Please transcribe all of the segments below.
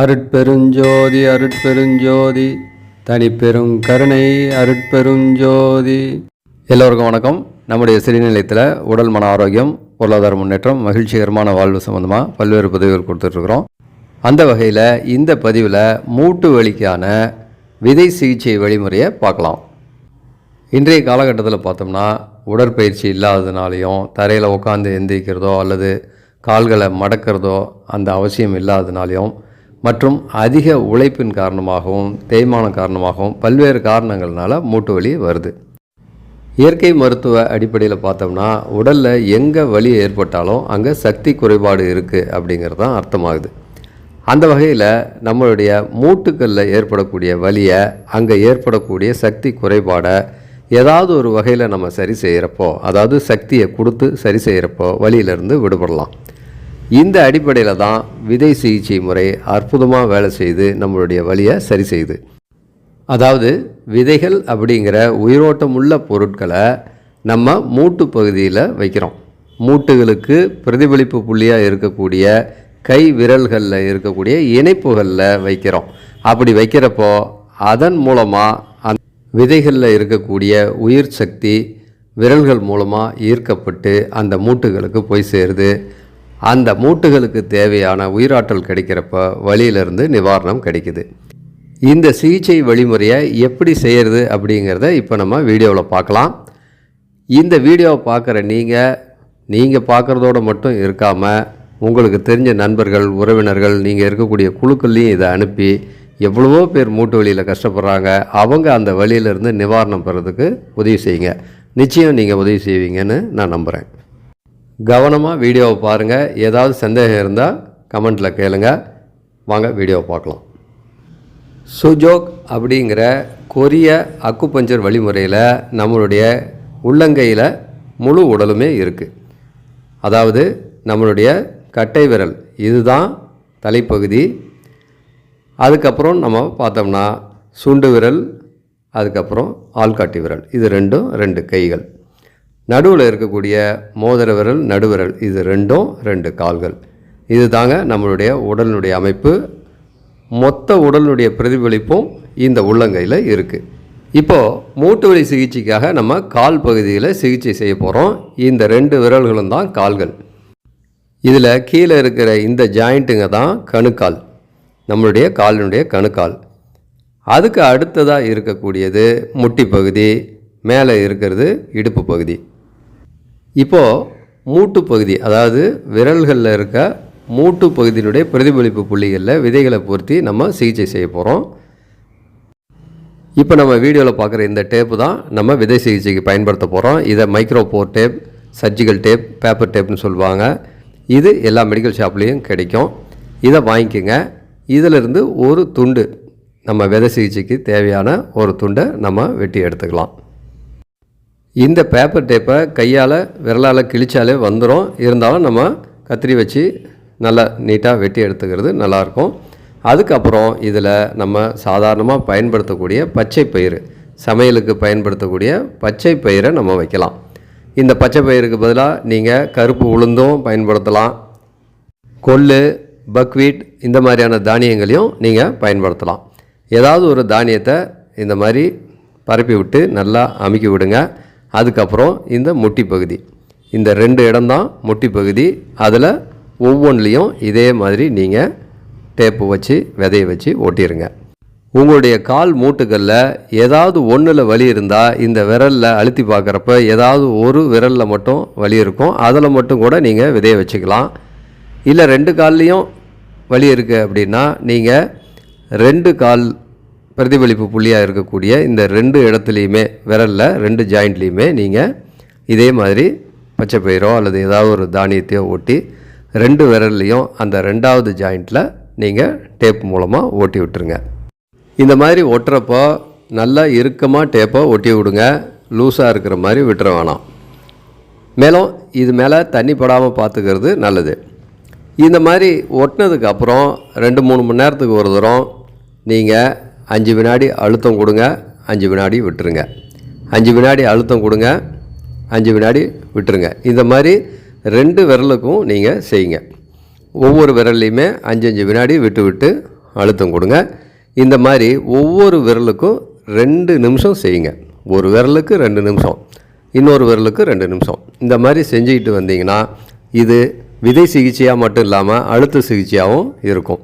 அருட்பெருஞ்சோதி அருட்பெருஞ்சோதி தனிப்பெரும் கருணை அருட்பெருஞ்சோதி. எல்லோருக்கும் வணக்கம். நம்முடைய சிறுநிலையத்தில் உடல் மன ஆரோக்கியம் பொருளாதார முன்னேற்றம் மகிழ்ச்சிகரமான வாழ்வு சம்மந்தமாக பல்வேறு பதிவுகள் கொடுத்துட்ருக்குறோம். அந்த வகையில் இந்த பதிவில் மூட்டு வலிக்கான விதை சிகிச்சை வழிமுறையை பார்க்கலாம். இன்றைய காலகட்டத்தில் பார்த்தோம்னா உடற்பயிற்சி இல்லாததுனாலையும் தரையில் உட்காந்து எந்திரிக்கிறதோ அல்லது கால்களை மடக்கிறதோ அந்த அவசியம் இல்லாததுனாலையும் மற்றும் அதிக உழைப்பின் காரணமாகவும் தேய்மானம் காரணமாகவும் பல்வேறு காரணங்கள்னால மூட்டு வலி வருது. இயற்கை மருத்துவ அடிப்படையில் பார்த்தோம்னா உடலில் எங்கே வலி ஏற்பட்டாலும் அங்கே சக்தி குறைபாடு இருக்குது அப்படிங்கிறது தான் அர்த்தமாகுது. அந்த வகையில் நம்மளுடைய மூட்டுக்களில் ஏற்படக்கூடிய வலியை அங்கே ஏற்படக்கூடிய சக்தி குறைபாடை ஏதாவது ஒரு வகையில் நம்ம சரி செய்கிறப்போ அதாவது சக்தியை கொடுத்து சரி செய்கிறப்போ வலியிலிருந்து விடுபடலாம். இந்த அடிப்படையில் தான் விதை சிகிச்சை முறை அற்புதமாக வேலை செய்து நம்மளுடைய வழியை சரி செய்யுது அதாவது விதைகள் அப்படிங்கிற உயிரோட்டமுள்ள பொருட்களை நம்ம மூட்டு பகுதியில் வைக்கிறோம். மூட்டுகளுக்கு பிரதிபலிப்பு புள்ளியாக இருக்கக்கூடிய கை விரல்களில் இருக்கக்கூடிய இணைப்புகளில் வைக்கிறோம். அப்படி வைக்கிறப்போ அதன் மூலமாக அந் விதைகளில் இருக்கக்கூடிய உயிர் சக்தி விரல்கள் மூலமாக ஈர்க்கப்பட்டு அந்த மூட்டுகளுக்கு போய் சேருது. அந்த மூட்டுகளுக்கு தேவையான உயிராற்றல் கிடைக்கிறப்ப வழியிலிருந்து நிவாரணம் கிடைக்குது. இந்த சிகிச்சை வழிமுறையை எப்படி செய்கிறது அப்படிங்கிறத இப்போ நம்ம வீடியோவில் பார்க்கலாம். இந்த வீடியோவை பார்க்குற நீங்கள் நீங்கள் பார்க்குறதோட மட்டும் இருக்காமல் உங்களுக்கு தெரிஞ்ச நண்பர்கள் உறவினர்கள் நீங்கள் இருக்கக்கூடிய குழுக்கள்லையும் இதை அனுப்பி எவ்வளவோ பேர் மூட்டு வழியில் கஷ்டப்படுறாங்க. அவங்க அந்த வழியிலிருந்து நிவாரணம் பெறதுக்கு உதவி செய்யுங்க. நிச்சயம் நீங்கள் உதவி செய்வீங்கன்னு நான் நம்புகிறேன் கவனமாக வீடியோவை பாருங்கள் ஏதாவது சந்தேகம் இருந்தால் கமெண்ட்டில் கேளுங்க. வாங்க வீடியோவை பார்க்கலாம். சுஜோக் அப்படிங்கிற கொரிய அக்குப்பஞ்சர் வழிமுறையில் நம்மளுடைய உள்ளங்கையில் முழு உடலுமே இருக்குது அதாவது நம்மளுடைய கட்டை விரல் இதுதான் தலைப்பகுதி. அதுக்கப்புறம் நம்ம பார்த்தோம்னா சுண்டு விரல் அதுக்கப்புறம் ஆள்காட்டி விரல். இது ரெண்டும் ரெண்டு கைகள். நடுவில் இருக்கக்கூடிய மோதிர விரல் நடுவிரல் இது ரெண்டும் ரெண்டு கால்கள். இது தாங்க நம்மளுடைய உடலினுடைய அமைப்பு. மொத்த உடலினுடைய பிரதிபலிப்பும் இந்த உள்ளங்கையில் இருக்குது இப்போது மூட்டு வலி சிகிச்சைக்காக நம்ம கால் பகுதியில் சிகிச்சை செய்ய போகிறோம் இந்த ரெண்டு விரல்களும் தான் கால்கள். இதில் கீழே இருக்கிற இந்த ஜாயிண்ட்டுங்க தான் கணுக்கால். நம்மளுடைய காலினுடைய கணுக்கால். அதுக்கு அடுத்ததாக இருக்கக்கூடியது முட்டி பகுதி மேலே இருக்கிறது இடுப்பு பகுதி. இப்போது மூட்டு பகுதி அதாவது விரல்களில் இருக்க மூட்டு பகுதியினுடைய பிரதிபலிப்பு புள்ளிகளில் விதைகளை பொருத்தி நம்ம சிகிச்சை செய்ய போகிறோம் இப்போ நம்ம வீடியோவில் பார்க்குற இந்த டேப்பு தான் நம்ம விதை சிகிச்சைக்கு பயன்படுத்த போகிறோம் இதை micropore tape surgical tape paper டேப்னு சொல்லுவாங்க. இது எல்லா மெடிக்கல் ஷாப்லேயும் கிடைக்கும். இதை வாங்கிக்கோங்க. இதிலிருந்து ஒரு துண்டு நம்ம விதை சிகிச்சைக்கு தேவையான ஒரு துண்டை நம்ம வெட்டி எடுத்துக்கலாம். இந்த பேப்பர் டேப்பை கையால் விரலால் கிழிச்சாலே வந்துடும் இருந்தாலும் நம்ம கத்திரி வச்சு நல்லா நீட்டாக வெட்டி எடுத்துக்கிறது நல்லாயிருக்கும். அதுக்கப்புறம் இதில் நம்ம சாதாரணமாக பயன்படுத்தக்கூடிய பச்சை பயிர் சமையலுக்கு பயன்படுத்தக்கூடிய பச்சை பயிரை நம்ம வைக்கலாம். இந்த பச்சை பயிருக்கு பதிலாக நீங்கள் கருப்பு உளுந்தும் பயன்படுத்தலாம். கொள்ளு பக்வீட் இந்த மாதிரியான தானியங்களையும் நீங்கள் பயன்படுத்தலாம். ஏதாவது ஒரு தானியத்தை இந்த மாதிரி பரப்பி விட்டு நல்லா அமுக்கி விடுங்க. அதுக்கப்புறம் இந்த முட்டி பகுதி. இந்த ரெண்டு இடம்தான் முட்டி பகுதி. அதில் ஒவ்வொன்றிலையும் இதே மாதிரி நீங்கள் டேப்பு வச்சு விதைய வச்சு ஒட்டிடுங்க உங்களுடைய கால் மூட்டுகளில் ஏதாவது ஒன்றில் வலி இருந்தால் இந்த விரலில் அழுத்தி பார்க்குறப்ப ஏதாவது ஒரு விரலில் மட்டும் வலி இருக்கும். அதில் மட்டும் கூட நீங்கள் விதைய வச்சுக்கலாம். இல்லை ரெண்டு கால்லையும் வலி இருக்குது அப்படின்னா நீங்கள் ரெண்டு கால் பிரதிபலிப்பு புள்ளியாக இருக்கக்கூடிய இந்த ரெண்டு இடத்துலையுமே விரலில் ரெண்டு ஜாயிண்ட்லேயுமே நீங்கள் இதே மாதிரி பச்சை பயிரோ அல்லது ஏதாவது ஒரு தானியத்தையோ ஒட்டி ரெண்டு விரல்லையும் அந்த ரெண்டாவது ஜாயிண்ட்டில் நீங்கள் டேப் மூலமாக ஓட்டி விட்டுருங்க. இந்த மாதிரி ஒட்டுறப்போ நல்லா இறுக்கமாக டேப்பை ஒட்டி விடுங்க. லூஸாக இருக்கிற மாதிரி விட்டுற வேணாம். மேலும் இது மேலே தண்ணி படாமல் பார்த்துக்கிறது நல்லது. இந்த மாதிரி ஒட்டினதுக்கு அப்புறம் ரெண்டு மூணு மணி நேரத்துக்கு ஒரு தூரம் நீங்கள் அஞ்சு வினாடி அழுத்தம் கொடுங்க அஞ்சு வினாடி விட்டுருங்க. அஞ்சு வினாடி அழுத்தம் கொடுங்க அஞ்சு வினாடி விட்டுருங்க. இந்த மாதிரி ரெண்டு விரலுக்கும் நீங்கள் செய்யுங்க. ஒவ்வொரு விரல்லையுமே அஞ்சு அஞ்சு வினாடி விட்டு விட்டு அழுத்தம் கொடுங்க. இந்த மாதிரி ஒவ்வொரு விரலுக்கும் ரெண்டு நிமிஷம் செய்யுங்க. ஒரு விரலுக்கு ரெண்டு நிமிஷம் இன்னொரு விரலுக்கு ரெண்டு நிமிஷம். இந்த மாதிரி செஞ்சுக்கிட்டு வந்தீங்கன்னா இது விதை சிகிச்சையாக மட்டும் இல்லாமல் அழுத்த சிகிச்சையாகவும் இருக்கும்.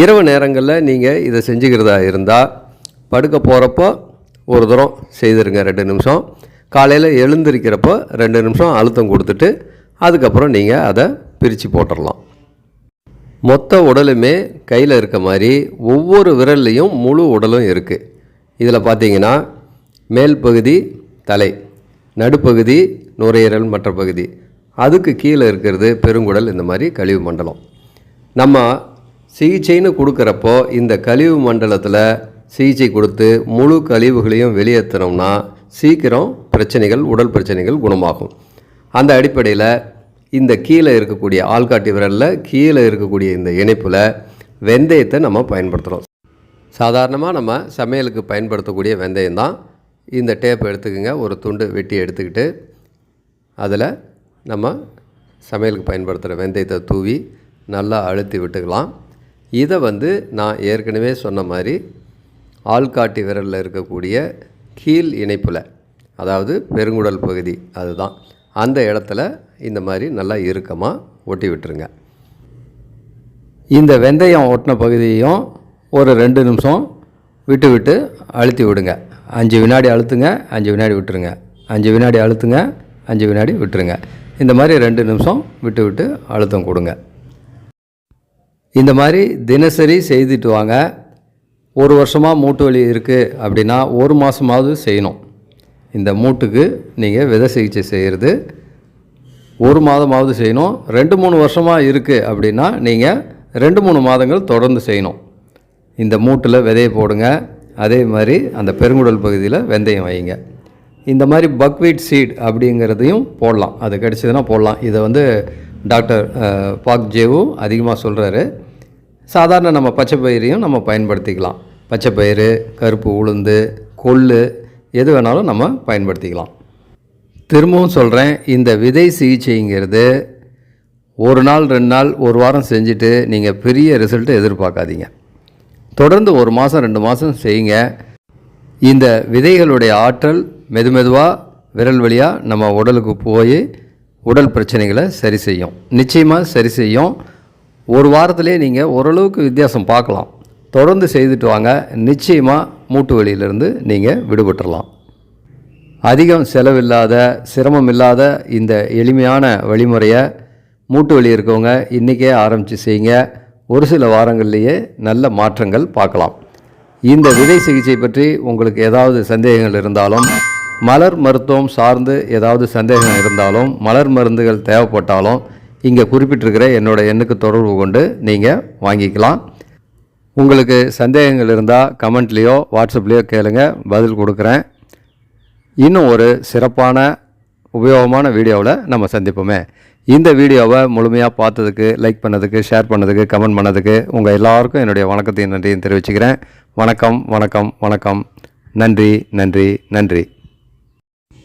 இரவு நேரங்களில் நீங்கள் இதை செஞ்சுக்கிறதா இருந்தால் படுக்க போகிறப்போ ஒரு தூரம் செய்திருங்க ரெண்டு நிமிஷம். காலையில் எழுந்திருக்கிறப்போ ரெண்டு நிமிஷம் அழுத்தம் கொடுத்துட்டு அதுக்கப்புறம் நீங்கள் அதை பிரித்து போட்டுடலாம் மொத்த உடலுமே கையில் இருக்க மாதிரி ஒவ்வொரு விரல்லையும் முழு உடலும் இருக்குது இதில் பார்த்தீங்கன்னா மேல் பகுதி தலை நடுப்பகுதி நுரையீரல் மற்ற பகுதி. அதுக்கு கீழே இருக்கிறது பெருங்குடல் இந்த மாதிரி கழிவு மண்டலம். நம்ம சிகிச்சைன்னு கொடுக்குறப்போ இந்த கழிவு மண்டலத்தில் சிகிச்சை கொடுத்து முழு கழிவுகளையும் வெளியேற்றினோம்னா சீக்கிரம் பிரச்சனைகள் உடல் பிரச்சனைகள் குணமாகும். அந்த அடிப்படையில் இந்த கீழே இருக்கக்கூடிய ஆள்காட்டி விரலில் கீழே இருக்கக்கூடிய இந்த இணைப்பில் வெந்தயத்தை நம்ம பயன்படுத்துகிறோம் சாதாரணமாக நம்ம சமையலுக்கு பயன்படுத்தக்கூடிய வெந்தயம் தான். இந்த டேப் எடுத்துக்கோங்க ஒரு துண்டு வெட்டி எடுத்துக்கிட்டு அதில் நம்ம சமையலுக்கு பயன்படுத்துகிற வெந்தயத்தை தூவி நல்லா அழுத்தி விட்டுக்கலாம். இதை வந்து நான் ஏற்கனவே சொன்ன மாதிரி ஆள்காட்டி விரலில் இருக்கக்கூடிய கீழ் இணைப்பில் அதாவது பெருங்குடல் பகுதி அதுதான். அந்த இடத்துல இந்த மாதிரி நல்லா இறுக்கமாக ஒட்டி விட்டுருங்க. இந்த வெந்தயம் ஒட்டின பகுதியையும் ஒரு ரெண்டு நிமிஷம் விட்டு விட்டு அழுத்தி விடுங்க. அஞ்சு வினாடி அழுத்துங்க அஞ்சு வினாடி விட்டுருங்க. அஞ்சு வினாடி அழுத்துங்க அஞ்சு வினாடி விட்டுருங்க. இந்த மாதிரி ரெண்டு நிமிஷம் விட்டு விட்டு அழுத்தம் கொடுங்க. இந்த மாதிரி தினசரி செய்துட்டு வாங்க. ஒரு வருஷமாக மூட்டு வலி இருக்குது அப்படின்னா ஒரு மாதமாவது செய்யணும். இந்த மூட்டுக்கு நீங்கள் விதை சிகிச்சை செய்கிறது ஒரு மாதமாவது செய்யணும். ரெண்டு மூணு வருஷமாக இருக்குது அப்படின்னா நீங்கள் ரெண்டு மூணு மாதங்கள் தொடர்ந்து செய்யணும். இந்த மூட்டில் விதையை போடுங்க. அதே மாதிரி அந்த பெருங்குடல் பகுதியில் வெந்தயம் வைங்க. இந்த மாதிரி பக்வீட் சீட் அப்படிங்கிறதையும் போடலாம். அது கிடச்சிதுன்னா போடலாம். இதை வந்து டாக்டர் பாக் ஜேவு அதிகமாக சொல்கிறாரு சாதாரண நம்ம பச்சை பயிரையும் நம்ம பயன்படுத்திக்கலாம். பச்சை பயிறு கருப்பு உளுந்து கொள்ளு எது வேணாலும் நம்ம பயன்படுத்திக்கலாம். திரும்பவும் சொல்கிறேன் இந்த விதை சிகிச்சைங்கிறது ஒரு நாள் ரெண்டு நாள் ஒரு வாரம் செஞ்சுட்டு நீங்கள் பெரிய ரிசல்ட்டை எதிர்பார்க்காதீங்க. தொடர்ந்து ஒரு மாதம் ரெண்டு மாதம் செய்யுங்க. இந்த விதைகளுடைய ஆற்றல் மெதுமெதுவாக விரல் வழியாக நம்ம உடலுக்கு போய் உடல் பிரச்சனைகளை சரி செய்யும். நிச்சயமாக சரி செய்யும். ஒரு வாரத்திலே நீங்கள் ஓரளவுக்கு வித்தியாசம் பார்க்கலாம். தொடர்ந்து செய்துட்டு வாங்க. நிச்சயமாக மூட்டு வலியிலிருந்து நீங்கள் விடுபட்டுறலாம். அதிகம் செலவில்லாத சிரமம் இல்லாத இந்த எளிமையான வழிமுறையை மூட்டு வலி இருக்கவங்க இன்றைக்கே ஆரம்பித்து செய்யுங்க. ஒரு சில வாரங்கள்லேயே நல்ல மாற்றங்கள் பார்க்கலாம். இந்த விதை சிகிச்சை பற்றி உங்களுக்கு ஏதாவது சந்தேகங்கள் இருந்தாலும் மலர் மருத்துவம் சார்ந்து ஏதாவது சந்தேகம் இருந்தாலும் மலர் மருந்துகள் தேவைப்பட்டாலும் இங்கே குறிப்பிட்டிருக்கிற என்னோட எண்ணுக்கு தொடர்பு கொண்டு நீங்கள் வாங்கிக்கலாம். உங்களுக்கு சந்தேகங்கள் இருந்தால் கமெண்ட்லேயோ வாட்ஸ்அப்லேயோ கேளுங்க பதில் கொடுக்குறேன். இன்னும் ஒரு சிறப்பான உபயோகமான வீடியோவில் நம்ம சந்திப்போமே. இந்த வீடியோவை முழுமையாக பார்த்ததுக்கு லைக் பண்ணதுக்கு ஷேர் பண்ணதுக்கு கமெண்ட் பண்ணதுக்கு உங்கள் எல்லாருக்கும் என்னுடைய வணக்கத்தையும் நன்றியும் தெரிவிச்சுக்கிறேன். வணக்கம் வணக்கம் வணக்கம். நன்றி நன்றி நன்றி.